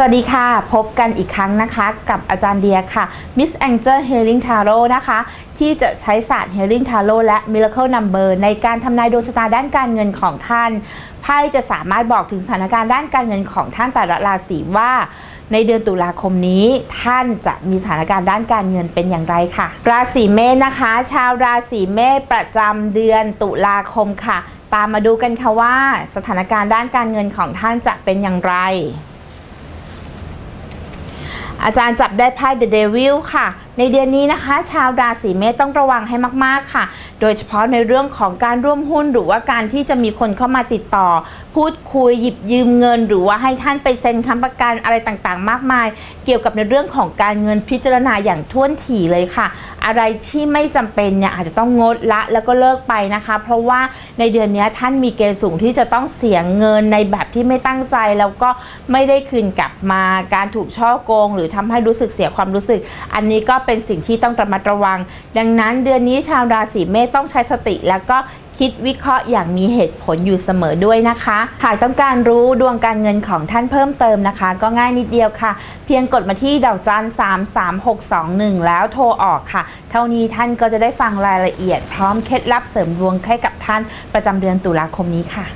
สวัสดีค่ะ พบกันอีกครั้งนะคะกับอาจารย์เดียค่ะ Miss Angel Healing Tarot นะคะ ที่จะใช้ศาสตร์ Healing Tarot และ Miracle Number ในการทำนายดวงชะตาด้านการเงินของท่านไพ่จะสามารถบอกถึงสถานการณ์ด้านการเงินของท่านแต่ละราศีว่า ในเดือนตุลาคมนี้ท่านจะมีสถานการณ์ด้านการเงินเป็นอย่างไรค่ะ ราศีเมษนะคะ ชาวราศีเมษประจำเดือนตุลาคมค่ะ ตามมาดูกันค่ะว่า สถานการณ์ด้านการเงินของท่านจะเป็นอย่างไร อาจารย์จับได้ไพ่ The Devil ค่ะ ในเดือนนี้นะคะ ชาวราศีเมษต้องระวังให้มาก ๆ ค่ะ โดยเฉพาะในเรื่องของการร่วมหุ้นหรือว่าการที่จะมีคนเข้ามาติดต่อ พูดคุยหยิบยืมเงิน หรือว่าให้ท่านไปเซ็นค้ำประกันอะไรต่างๆ มากมาย เกี่ยวกับในเรื่องของการเงินพิจารณาอย่างท่วนถี่เลยค่ะ อะไรที่ไม่จำเป็นเนี่ยอาจจะต้องงดละแล้วก็เลิกไปนะคะ เพราะว่าในเดือนนี้ท่านมีเกณฑ์สูงที่จะต้องเสียเงินในแบบที่ไม่ตั้งใจแล้วก็ไม่ได้คืนกลับมาการถูกช่อโกง หรือทำให้รู้สึกเสียความรู้สึก อันนี้ก็เป็นสิ่งที่ต้องระมัดระวัง ดังนั้นเดือนนี้ชาวราศีเมษต้องใช้สติ แล้วก็คิดวิเคราะห์อย่างมีเหตุผลอยู่เสมอด้วยนะคะ หากต้องการรู้ดวงการเงินของท่านเพิ่มเติมนะคะ ก็ง่ายนิดเดียวค่ะ เพียงกดมาที่ดอกจัน3 3 6 2 1 แล้วโทรออกค่ะ เท่านี้ท่านก็จะได้ฟังรายละเอียดพร้อมเคล็ดลับเสริมดวงให้กับท่านประจำเดือนตุลาคมนี้ค่ะ